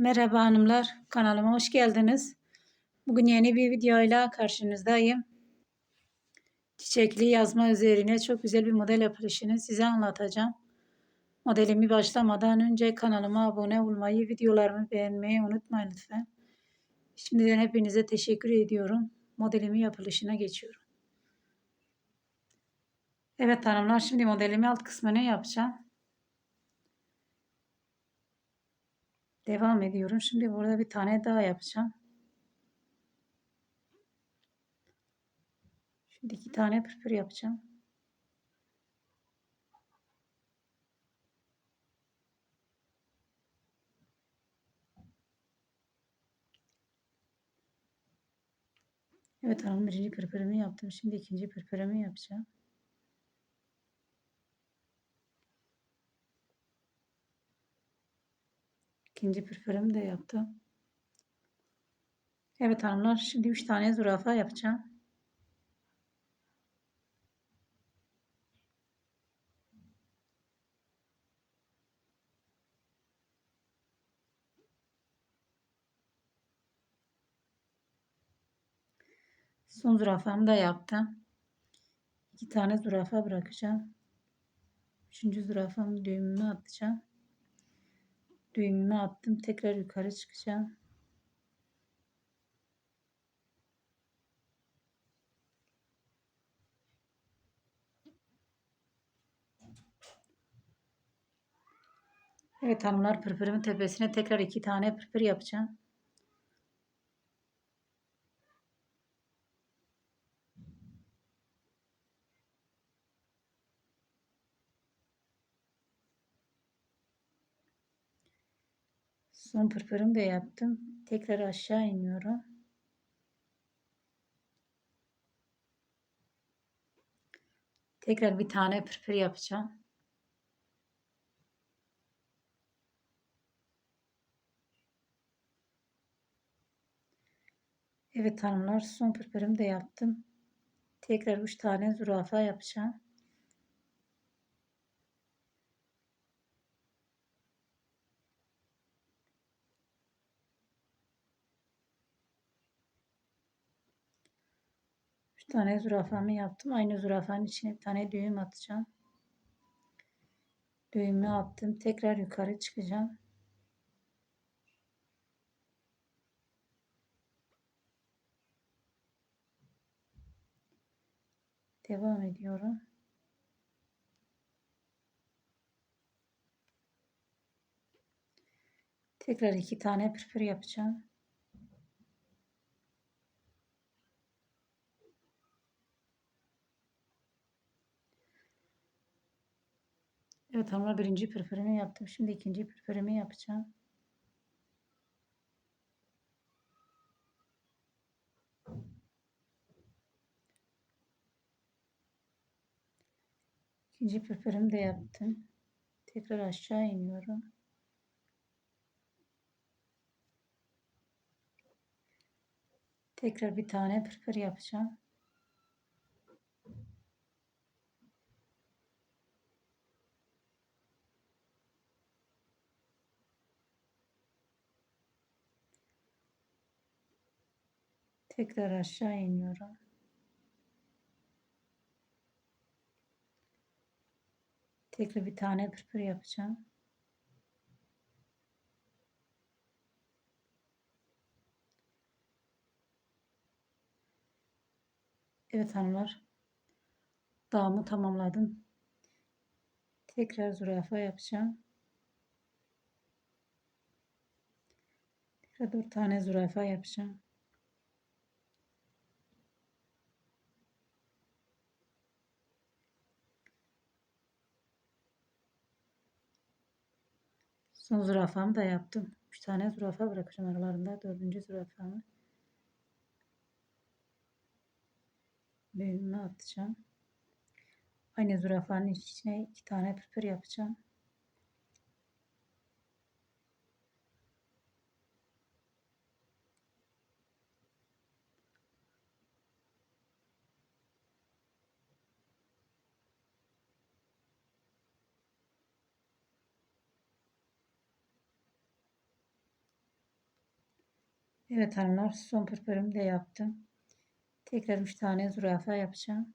Merhaba hanımlar, kanalıma hoş geldiniz. Bugün yeni bir videoyla karşınızdayım. Çiçekli yazma üzerine çok güzel bir model yapılışını size anlatacağım. Modelimi başlamadan önce kanalıma abone olmayı, videolarımı beğenmeyi unutmayın lütfen. Şimdiden hepinize teşekkür ediyorum. Modelimi yapılışına geçiyorum. Evet hanımlar, şimdi modelimi alt kısmını yapacağım. Devam ediyorum. Şimdi burada bir tane daha yapacağım. Şimdi iki tane pırpır yapacağım. Evet hanım birinci pırpırımı yaptım. Şimdi ikinci pırpırımı yapacağım. İkinci pırpırımı da yaptım. Evet hanımlar şimdi 3 tane zürafa yapacağım. Son zürafamı da yaptım. İki tane zürafa bırakacağım. Üçüncü zürafamı düğümümü atacağım. Düğümümü attım. Tekrar yukarı çıkacağım. Evet hanımlar pırpırımın tepesine tekrar iki tane pırpır yapacağım. Son pırpırımı da yaptım. Tekrar aşağı iniyorum. Tekrar bir tane pırpır yapacağım. Evet hanımlar son pırpırımı da yaptım. Tekrar 3 tane zürafa yapacağım. Tane zürafamı yaptım. Aynı zürafanın içine bir tane düğüm atacağım. Düğümü attım. Tekrar yukarı çıkacağım. Devam ediyorum. Tekrar iki tane pırpır yapacağım. Evet ama birinci pırpırımı yaptım. Şimdi ikinci pırpırımı yapacağım. İkinci pırpırımı da yaptım. Tekrar aşağı iniyorum. Tekrar bir tane pırpır yapacağım. Tekrar aşağı iniyorum. Tekrar bir tane pırpır yapacağım. Evet hanımlar. Dağımı tamamladım. Tekrar zürafa yapacağım. Tekrar dört tane zürafa yapacağım. Son zürafamı da yaptım. 3 tane zürafa bırakacağım aralarında. Dördüncü zürafamı. Düğümünü atacağım. Aynı zürafanın içine iki tane pırpır yapacağım. Evet hanımlar son pırpırımı da yaptım. Tekrar 3 tane zürafa yapacağım.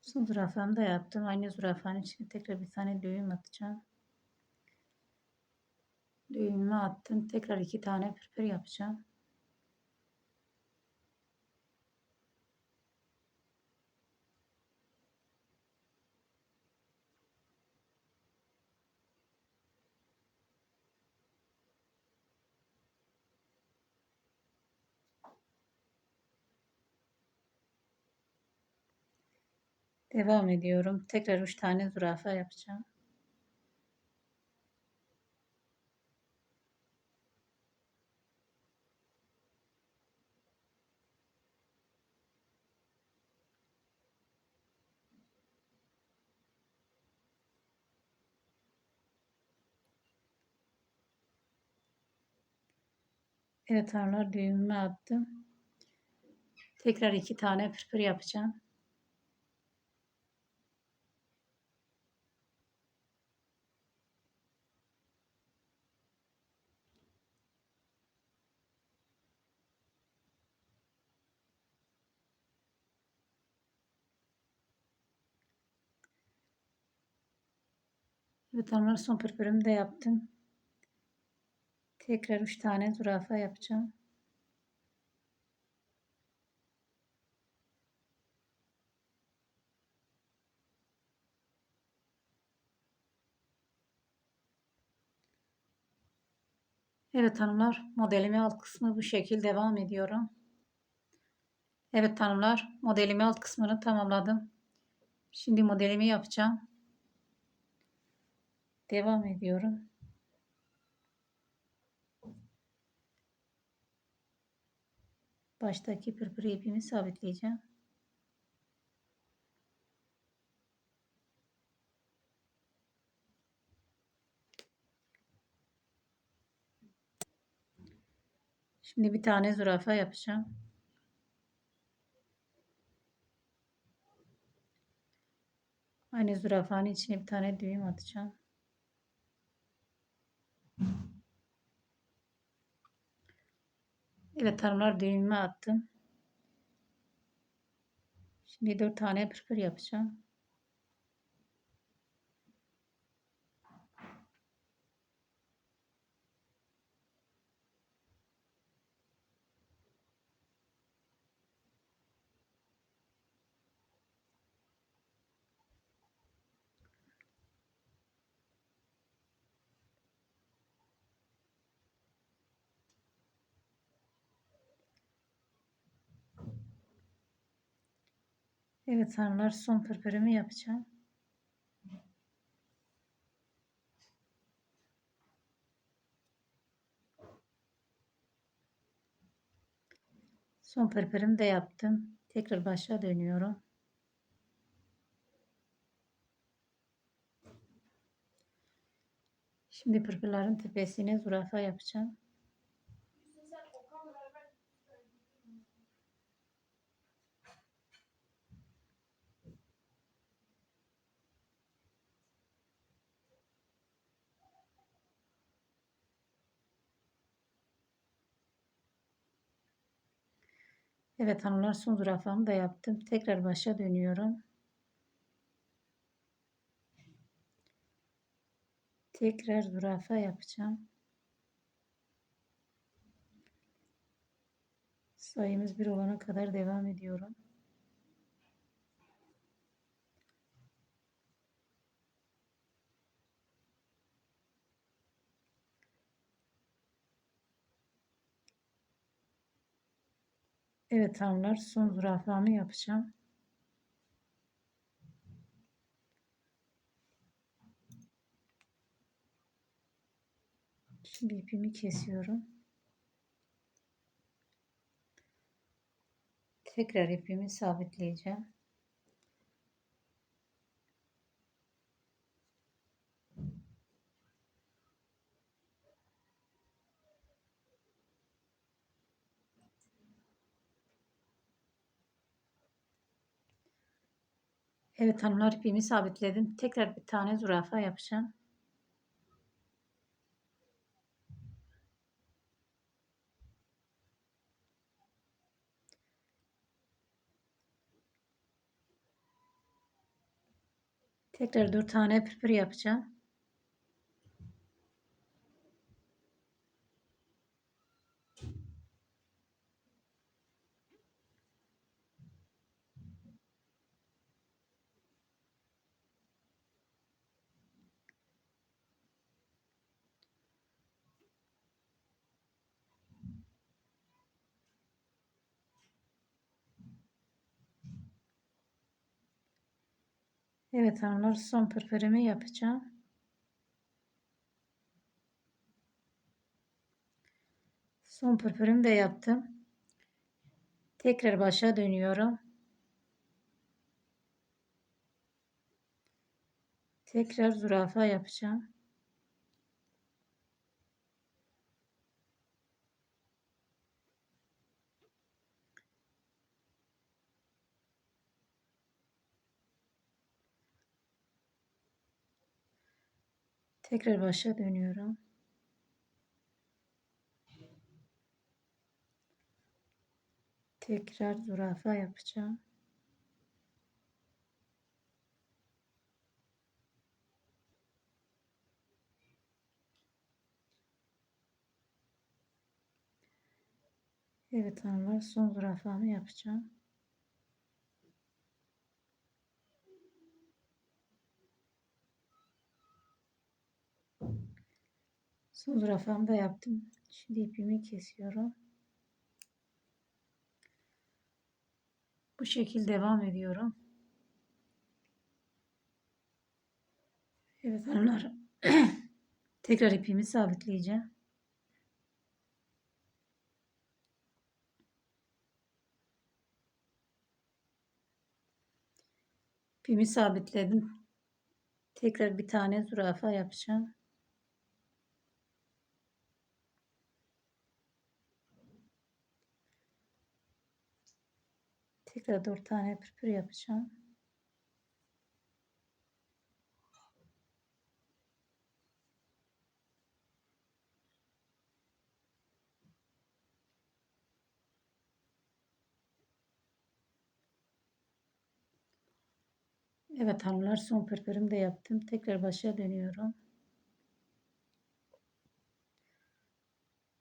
Son zürafamı da yaptım. Aynı zürafanın içine tekrar bir tane düğüm atacağım. Düğümümü attım. Tekrar iki tane pırpır yapacağım. Devam ediyorum. Tekrar 3 tane zürafa yapacağım. Evet arılar düğümümü attım. Tekrar iki tane pırpır yapacağım. Evet hanımlar son pırpırımı da yaptım. Tekrar 3 tane zürafa yapacağım. Evet hanımlar modelimi alt kısmı bu şekil devam ediyorum. Evet hanımlar modelimi alt kısmını tamamladım. Şimdi modelimi yapacağım. Devam ediyorum. Baştaki pırpır ipimi sabitleyeceğim. Şimdi bir tane zürafa yapacağım. Aynı zürafanın içine bir tane düğüm atacağım. Evet hanımlar düğümü attım. Şimdi dört tane pırpır yapacağım. Evet hanımlar son pırpırımı yapacağım. Son pırpırımı da yaptım. Tekrar başa dönüyorum. Şimdi pırpırların tepesine zürafa yapacağım. Evet hanımlar son zürafamı da yaptım. Tekrar başa dönüyorum. Tekrar zürafa yapacağım. Sayımız bir olana kadar devam ediyorum. Evet hanımlar son zürafamı yapacağım. Şimdi ipimi kesiyorum. Tekrar ipimi sabitleyeceğim. Evet hanımlar ipimi sabitledim. Tekrar bir tane zürafa yapacağım. Tekrar 4 tane pırpır yapacağım. Evet hanımlar son pırpırımı yapacağım. Son pırpırımı da yaptım. Tekrar başa dönüyorum. Tekrar zürafa yapacağım. Tekrar başa dönüyorum. Tekrar zürafa yapacağım. Evet hanımlar son zürafamı yapacağım. Son zürafamı da yaptım. Şimdi ipimi kesiyorum. Bu şekilde devam ediyorum. Evet hanımlar. Tekrar ipimi sabitleyeceğim. İpimi sabitledim. Tekrar bir tane zürafa yapacağım. Tekrar dört tane pırpır yapacağım. Evet hanımlar son pırpırımı da yaptım. Tekrar başa dönüyorum.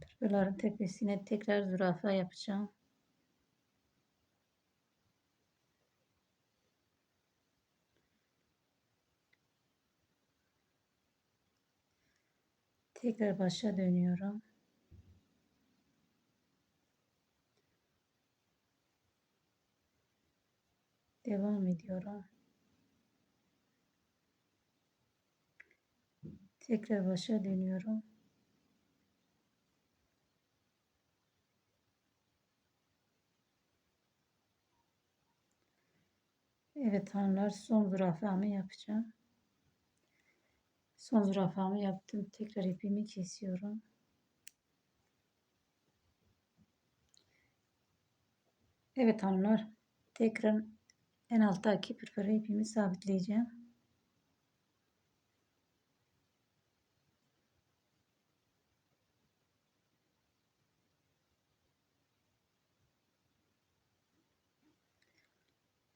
Pırpırların tepesine tekrar zürafa yapacağım. Tekrar başa dönüyorum. Devam ediyorum. Tekrar başa dönüyorum. Evet hanımlar son zürafamı yapacağım. Son zürafamı yaptım. Tekrar ipimi kesiyorum. Evet hanımlar. Tekrar en alttaki pırpıra ipimi sabitleyeceğim.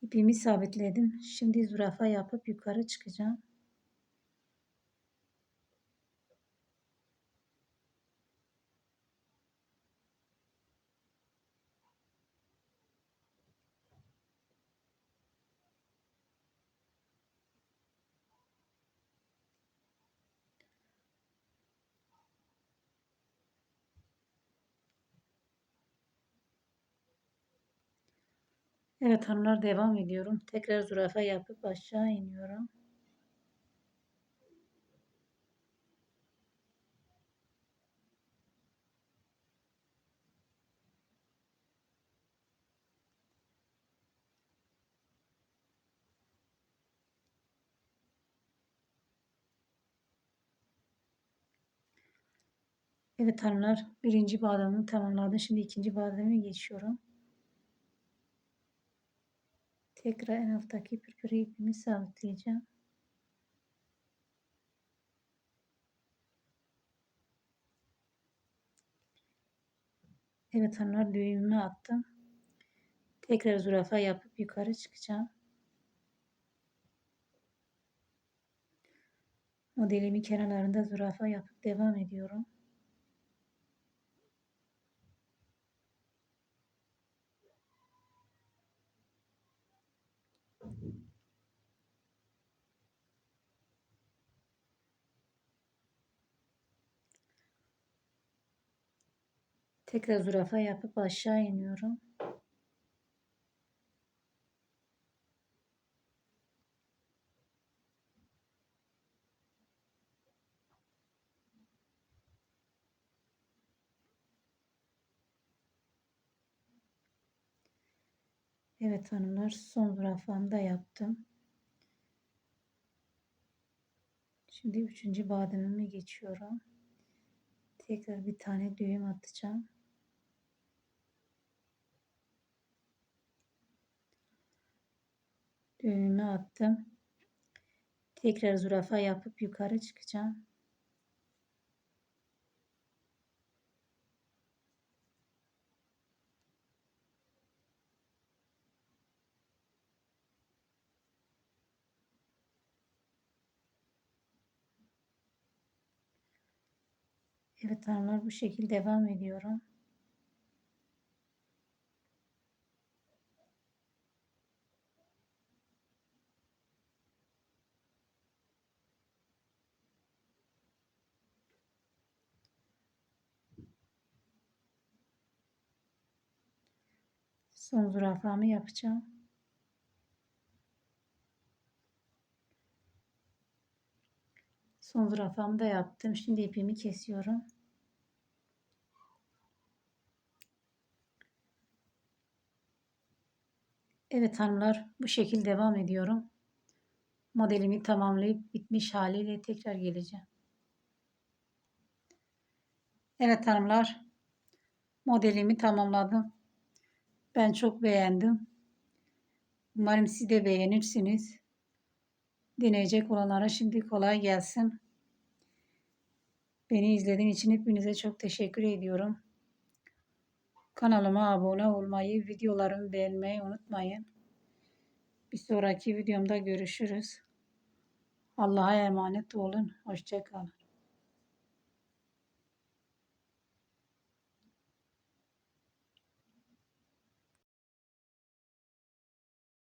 İpimi sabitledim. Şimdi zürafa yapıp yukarı çıkacağım. Evet hanımlar devam ediyorum. Tekrar zürafa yapıp aşağı iniyorum. Evet hanımlar birinci bademimi tamamladım. Şimdi ikinci bademe geçiyorum. Tekrar en alttaki pürpürü ipimi sabitleyeceğim. Evet hanımlar düğümümü attım. Tekrar zürafa yapıp yukarı çıkacağım. Modelimin kenarlarında zürafa yapıp devam ediyorum. Tekrar zürafa yapıp aşağı iniyorum. Evet hanımlar son zürafamı da yaptım. Şimdi üçüncü bademime geçiyorum. Tekrar bir tane düğüm atacağım. Düğümümü attım. Tekrar zürafa yapıp yukarı çıkacağım. Evet hanımlar bu şekilde devam ediyorum. Son zürafamı yapacağım. Son zürafamı da yaptım. Şimdi ipimi kesiyorum. Evet hanımlar bu şekilde devam ediyorum. Modelimi tamamlayıp bitmiş haliyle tekrar geleceğim. Evet hanımlar modelimi tamamladım. Ben çok beğendim. Umarım siz de beğenirsiniz. Deneyecek olanlara şimdi kolay gelsin. Beni izlediğiniz için hepinize çok teşekkür ediyorum. Kanalıma abone olmayı, videolarımı beğenmeyi unutmayın. Bir sonraki videomda görüşürüz. Allah'a emanet olun. Hoşçakalın.